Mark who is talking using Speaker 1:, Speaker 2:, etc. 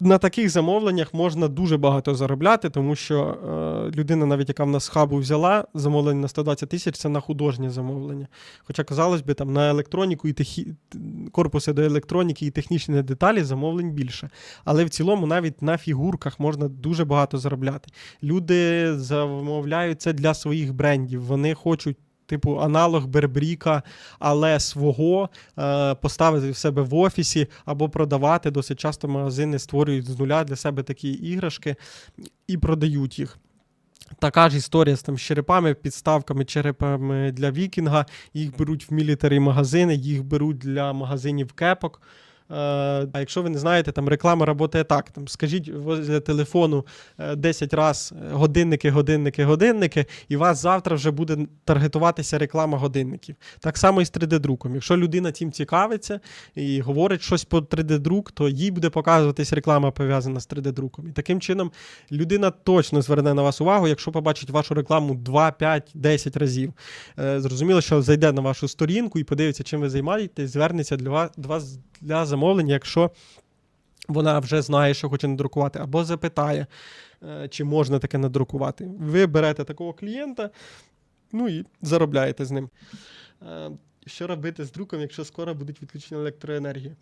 Speaker 1: на таких замовленнях можна дуже багато заробляти, тому що е, людина, навіть яка в нас хабу взяла замовлення на 120 тисяч, це на художнє замовлення. Хоча, казалось би, там на електроніку і техі... корпуси до електроніки і технічні деталі замовлень більше. Але в цілому навіть на фігурках можна дуже багато заробляти. Люди замовляють це для своїх брендів. Вони хочуть. Типу аналог Бербріка, але свого е, поставити в себе в офісі або продавати. Досить часто магазини створюють з нуля для себе такі іграшки і продають їх. Така ж історія з там черепами, підставками, черепами для вікінга. Їх беруть в мілітарі магазини, їх беруть для магазинів кепок. Е, А якщо ви не знаєте, там реклама працює так. Там, скажіть возле телефону е, 10 раз годинники, годинники, годинники, і вас завтра вже буде таргетуватися реклама годинників. Так само і з 3D-друком. Якщо людина цим цікавиться і говорить щось по 3D-друк, то їй буде показуватись реклама пов'язана з 3D-друком. І таким чином людина точно зверне на вас увагу, якщо побачить вашу рекламу 2, 5, 10 разів. Е, Зрозуміло, що зайде на вашу сторінку і подивиться, чим ви займаєтесь, звернеться для вас для замовлення, якщо вона вже знає, що хоче надрукувати, або запитає, е, чи можна таке надрукувати. Ви берете такого клієнта, ну і заробляєте з ним. Е, Що робити з друком, якщо скоро будуть відключення електроенергії?